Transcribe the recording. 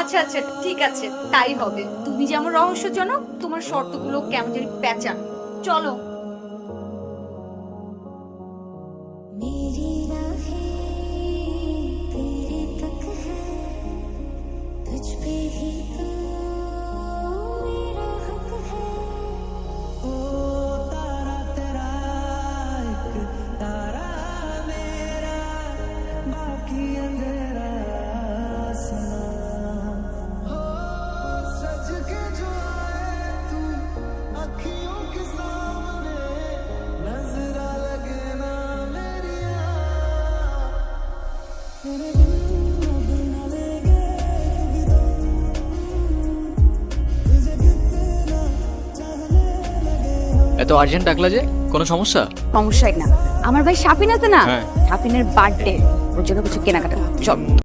আচ্ছা আচ্ছা ঠিক আছে তাই হবে তুমি যেমন রহস্যজনক তোমার শর্তগুলো কেমন জানি প্যাঁচা চলো मेरी राहें तेरे तक है तुझ पे ही तो এত আর্জেন্ট ডাকলা যে? কোনো সমস্যা? সমস্যাই না। আমার ভাই শাপিন আছে না? হ্যাঁ। বার্থডে ওর জন্য কিছু কেনাকাটা। চল।